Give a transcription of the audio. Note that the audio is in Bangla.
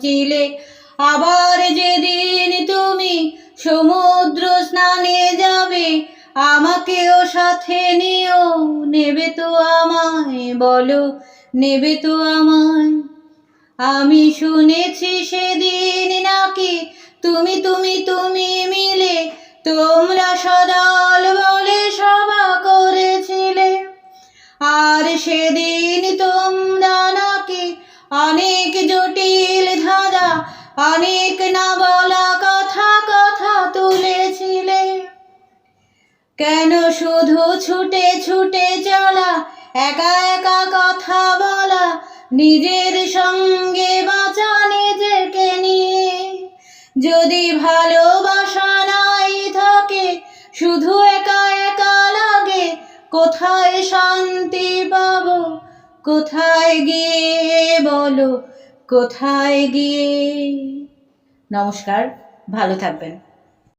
মেলা আবার যেদিন তুমি সমুদ্র স্নানে যাবে, আমাকেও সাথে নিও, নেবে তো আমায়, বলো, নেবে তো আমায়। আমি শুনেছি সেদিন নাকি তুমি তুমি তুমি মিলে তোমরা সদল বলে সভা করেছিলে। আর সেদিন তোমরা নাকি অনেক অনেক না বলা কথা কথা তুলেছিলে। কেন শুধু ছুটে ছুটে চলা, একা একা কথা বলা, নিজের সঙ্গে বাঁচা, নিজেকে নিয়ে? যদি ভালোবাসা নাই থাকে, শুধু একা একা লাগে, কোথায় শান্তি পাবো? কোথায় গিয়ে বলো? কোথায় গিয়ে? নমস্কার ভালো থাকবেন।